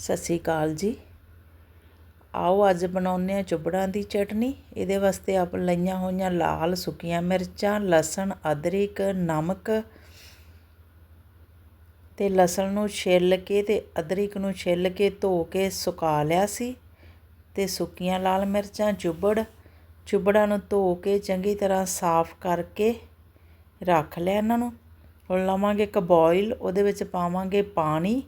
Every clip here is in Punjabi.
ਸਤਿ ਸ਼੍ਰੀ ਅਕਾਲ ਜੀ। ਆਓ ਅੱਜ ਬਣਾਉਂਦੇ ਆ ਚੁੱਬੜਾਂ ਦੀ ਚਟਨੀ। ਇਹਦੇ ਵਾਸਤੇ ਆਪ ਲਈਆਂ ਹੋਈਆਂ ਲਾਲ ਸੁੱਕੀਆਂ ਮਿਰਚਾਂ, ਲਸਣ, ਅਦਰਕ, ਨਮਕ ਤੇ ਲਸਣ ਨੂੰ ਛਿੱਲ ਕੇ ਤੇ ਅਦਰਕ ਨੂੰ ਛਿੱਲ ਕੇ ਧੋ ਕੇ ਸੁਕਾ ਲਿਆ ਸੀ ਤੇ ਸੁੱਕੀਆਂ ਲਾਲ ਮਿਰਚਾਂ ਚੁੱਬੜ, ਚੁੱਬੜਾਂ ਨੂੰ ਧੋ ਕੇ ਚੰਗੀ ਤਰ੍ਹਾਂ ਸਾਫ਼ ਕਰਕੇ ਰੱਖ ਲਿਆ ਇਹਨਾਂ ਨੂੰ। ਹੁਣ ਲਵਾਂਗੇ ਇੱਕ ਬੋਇਲ ਉਹਦੇ ਵਿੱਚ ਪਾਵਾਂਗੇ ਪਾਣੀ।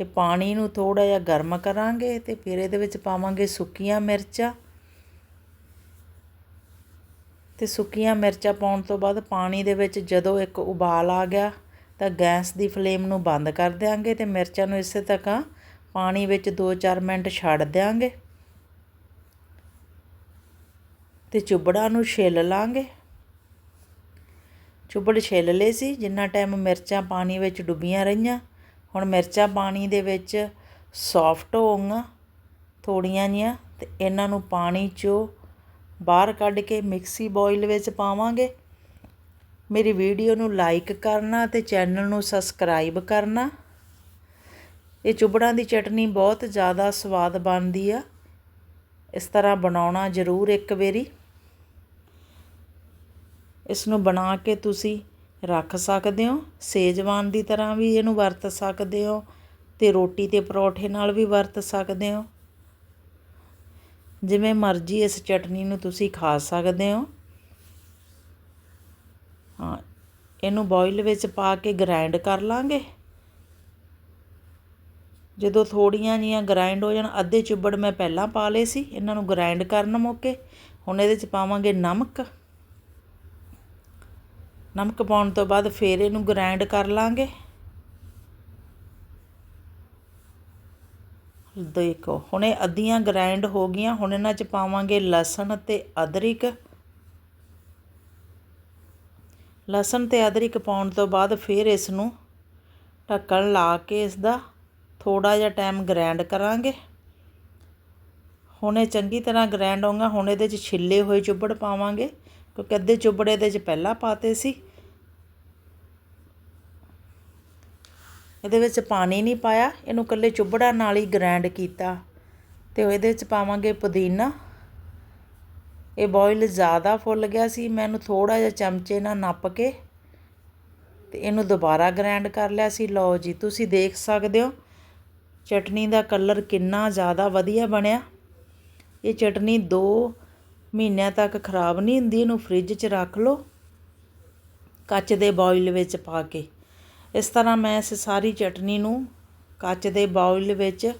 ਤੇ ਪਾਣੀ ਨੂੰ ਥੋੜਾ ਜਿਹਾ ਗਰਮ ਕਰਾਂਗੇ ਤੇ ਫਿਰ ਇਹਦੇ ਵਿੱਚ ਪਾਵਾਂਗੇ ਸੁੱਕੀਆਂ ਮਿਰਚਾਂ। ਤੇ ਸੁੱਕੀਆਂ ਮਿਰਚਾਂ ਪਾਉਣ ਤੋਂ ਬਾਅਦ ਪਾਣੀ ਦੇ ਵਿੱਚ ਜਦੋਂ ਇੱਕ ਉਬਾਲ ਆ ਗਿਆ ਤਾਂ ਗੈਸ ਦੀ ਫਲੇਮ ਨੂੰ ਬੰਦ ਕਰ ਦਿਆਂਗੇ ਤੇ ਮਿਰਚਾਂ ਨੂੰ ਇਸੇ ਤਰ੍ਹਾਂ ਪਾਣੀ ਵਿੱਚ 2-4 ਮਿੰਟ ਛੱਡ ਦਿਆਂਗੇ। ਤੇ ਚੁੱਬੜਾਂ ਨੂੰ ਛਿੱਲ ਲਾਂਗੇ। ਚੁੱਬੜ ਛਿੱਲ ਲਏ ਸੀ, ਜਿੰਨਾ ਟਾਈਮ ਮਿਰਚਾਂ ਪਾਣੀ ਵਿੱਚ ਡੁੱਬੀਆਂ ਰਹੀਆਂ ਹੁਣ ਮਿਰਚਾਂ ਪਾਣੀ ਦੇ ਵਿੱਚ ਸੋਫਟ ਹੋਊਗਾ, ਥੋੜ੍ਹੀਆਂ ਜਿਹੀਆਂ ਅਤੇ ਇਹਨਾਂ ਨੂੰ ਪਾਣੀ 'ਚੋਂ ਬਾਹਰ ਕੱਢ ਕੇ ਮਿਕਸੀ ਬੋਇਲ ਵਿੱਚ ਪਾਵਾਂਗੇ। ਮੇਰੀ ਵੀਡੀਓ ਨੂੰ ਲਾਈਕ ਕਰਨਾ ਤੇ ਚੈਨਲ ਨੂੰ ਸਬਸਕ੍ਰਾਈਬ ਕਰਨਾ। ਇਹ ਚੁੱਬੜਾਂ ਦੀ ਚਟਨੀ ਬਹੁਤ ਜ਼ਿਆਦਾ ਸਵਾਦ ਬਣਦੀ ਆ। ਇਸ ਤਰ੍ਹਾਂ ਬਣਾਉਣਾ ਜ਼ਰੂਰ ਇੱਕ ਵਾਰੀ। ਇਸ ਨੂੰ ਬਣਾ ਕੇ ਤੁਸੀਂ ਰੱਖ ਸਕਦੇ ਹੋ। ਸੇਜਵਾਨ ਦੀ ਤਰ੍ਹਾਂ ਵੀ ਇਹਨੂੰ ਵਰਤ ਸਕਦੇ ਹੋ ਅਤੇ ਰੋਟੀ ਅਤੇ ਪਰੌਂਠੇ ਨਾਲ ਵੀ ਵਰਤ ਸਕਦੇ ਹੋ। ਜਿਵੇਂ ਮਰਜ਼ੀ ਇਸ ਚਟਨੀ ਨੂੰ ਤੁਸੀਂ ਖਾ ਸਕਦੇ ਹੋ। ਹਾਂ, ਇਹਨੂੰ ਬੋਇਲ ਵਿੱਚ ਪਾ ਕੇ ਗ੍ਰਾਈਂਡ ਕਰ ਲਾਂਗੇ। ਜਦੋਂ ਥੋੜੀਆਂ ਜੀਆਂ ਗ੍ਰਾਈਂਡ ਹੋ ਜਾਣ, ਅੱਧੇ ਚੁੱਬੜ ਮੈਂ ਪਹਿਲਾਂ ਪਾ ਲਏ ਸੀ। ਇਹਨਾਂ ਨੂੰ ਗ੍ਰਾਈਂਡ ਕਰਨ ਮੌਕੇ। ਹੁਣ ਇਹਦੇ 'ਚ ਪਾਵਾਂਗੇ ਨਮਕ। ਨਮਕ ਪਾਉਣ ਤੋਂ ਬਾਅਦ ਫਿਰ ਇਹਨੂੰ ਗ੍ਰਾਈਂਡ ਕਰ ਲਾਂਗੇ। ਦੇਖੋ, ਹੁਣੇ ਅੱਧੀਆਂ ਗ੍ਰਾਈਂਡ ਹੋ ਗਈਆਂ, ਹੁਣ ਇਹਨਾਂ 'ਚ ਪਾਵਾਂਗੇ ਲਸਣ ਅਤੇ ਅਦਰਕ। ਲਸਣ ਤੇ ਅਦਰਕ ਪਾਉਣ ਤੋਂ ਬਾਅਦ ਫਿਰ ਇਸ ਨੂੰ ਢੱਕਣ ਲਾ ਕੇ ਇਸ ਦਾ ਥੋੜਾ ਜਿਹਾ ਟਾਈਮ ਗ੍ਰਾਈਂਡ ਕਰਾਂਗੇ। ਹੁਣ ਇਹ ਚੰਗੀ ਤਰ੍ਹਾਂ ਗ੍ਰਾਈਂਡ ਹੋਗਾ ਹੁਣ ਇਹਦੇ 'ਚ ਛਿੱਲੇ ਹੋਏ ਚੁੱਬੜ ਪਾਵਾਂਗੇ। ਕਿਉਂਕਿ ਅੱਧੇ ਚੁੱਬੜੇ ਦੇ 'ਚ ਪਹਿਲਾਂ ਪਾਤੇ ਸੀ। ਇਹਦੇ ਵਿੱਚ ਪਾਣੀ ਨਹੀਂ ਪਾਇਆ। ਇਹਨੂੰ ਇਕੱਲੇ ਚੁੱਬੜਾ ਨਾਲ ਹੀ ਗ੍ਰਾਈਂਡ ਕੀਤਾ। ਤੇ ਇਹਦੇ ਵਿੱਚ ਪਾਵਾਂਗੇ ਪੁਦੀਨਾ। ਇਹ ਬੋਇਲ ਜ਼ਿਆਦਾ ਫੁੱਲ ਗਿਆ ਸੀ। ਮੈਂ ਇਹਨੂੰ ਥੋੜਾ ਜਿਹਾ ਚਮਚੇ ਨਾਲ ਨੱਪ ਕੇ ਤੇ ਇਹਨੂੰ ਦੁਬਾਰਾ ਗ੍ਰਾਈਂਡ ਕਰ ਲਿਆ ਸੀ। ਲਓ ਜੀ, ਤੁਸੀਂ ਦੇਖ ਸਕਦੇ ਹੋ ਚਟਨੀ ਦਾ ਕਲਰ ਕਿੰਨਾ ਜ਼ਿਆਦਾ ਵਧੀਆ ਬਣਿਆ। ਇਹ ਚਟਨੀ ਦੋ ਮਹੀਨਿਆਂ ਤੱਕ ਖਰਾਬ ਨਹੀਂ ਹੁੰਦੀ, ਇਹਨੂੰ ਫਰਿੱਜ 'ਚ ਰੱਖ ਲਓ, ਕੱਚ ਦੇ ਬਾਉਲ ਵਿੱਚ ਪਾ ਕੇ। ਇਸ ਤਰ੍ਹਾਂ ਮੈਂ ਇਸ ਸਾਰੀ ਚਟਨੀ ਨੂੰ ਕੱਚ ਦੇ ਬਾਉਲ ਵਿੱਚ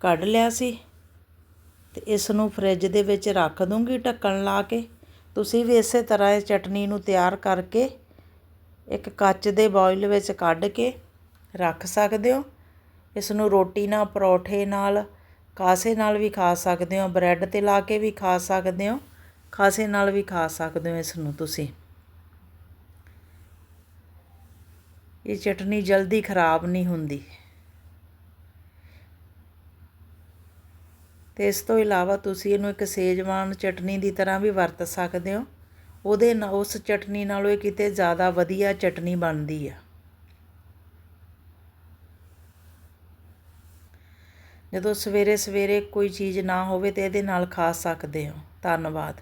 ਕੱਢ ਲਿਆ ਸੀ ਤੇ ਇਸ ਨੂੰ ਫਰਿੱਜ ਦੇ ਵਿੱਚ ਰੱਖ ਦੂੰਗੀ ਢੱਕਣ ਲਾ ਕੇ। ਤੁਸੀਂ ਵੀ ਇਸੇ ਤਰ੍ਹਾਂ ਇਹ ਚਟਨੀ ਨੂੰ ਤਿਆਰ ਕਰਕੇ ਇੱਕ ਕੱਚ ਦੇ ਬਾਉਲ ਵਿੱਚ ਕੱਢ ਕੇ ਰੱਖ ਸਕਦੇ ਹੋ। ਇਸ ਨੂੰ ਰੋਟੀ ਨਾਲ, ਪਰੌਠੇ ਨਾਲ ਕਾਸੇ ਨਾਲ ਵੀ ਖਾ ਸਕਦੇ ਹੋ, ਬ੍ਰੈਡ ਤੇ ਲਾ ਕੇ ਵੀ ਖਾ ਸਕਦੇ ਹੋ ਖਾਸੇ ਨਾਲ ਵੀ ਖਾ ਸਕਦੇ ਹੋ ਇਸ ਨੂੰ ਤੁਸੀਂ। ਇਹ ਚਟਨੀ ਜਲਦੀ ਖਰਾਬ ਨਹੀਂ ਹੁੰਦੀ। ਤੇ ਇਸ ਤੋਂ ਇਲਾਵਾ ਤੁਸੀਂ ਇਹਨੂੰ ਇੱਕ ਸੇਜਵਾਨ ਚਟਨੀ ਦੀ ਤਰ੍ਹਾਂ ਵੀ ਵਰਤ ਸਕਦੇ ਹੋ। ਉਹਦੇ ਨਾਲ ਉਸ ਚਟਨੀ ਨਾਲੋਂ ਇਹ ਕਿਤੇ ਜ਼ਿਆਦਾ ਵਧੀਆ ਚਟਨੀ ਬਣਦੀ ਆ। ਜਦੋਂ ਸਵੇਰੇ ਸਵੇਰੇ ਕੋਈ ਚੀਜ਼ ਨਾ ਹੋਵੇ ਤਾਂ ਇਹਦੇ ਨਾਲ ਖਾ ਸਕਦੇ ਹੋ। ਧੰਨਵਾਦ।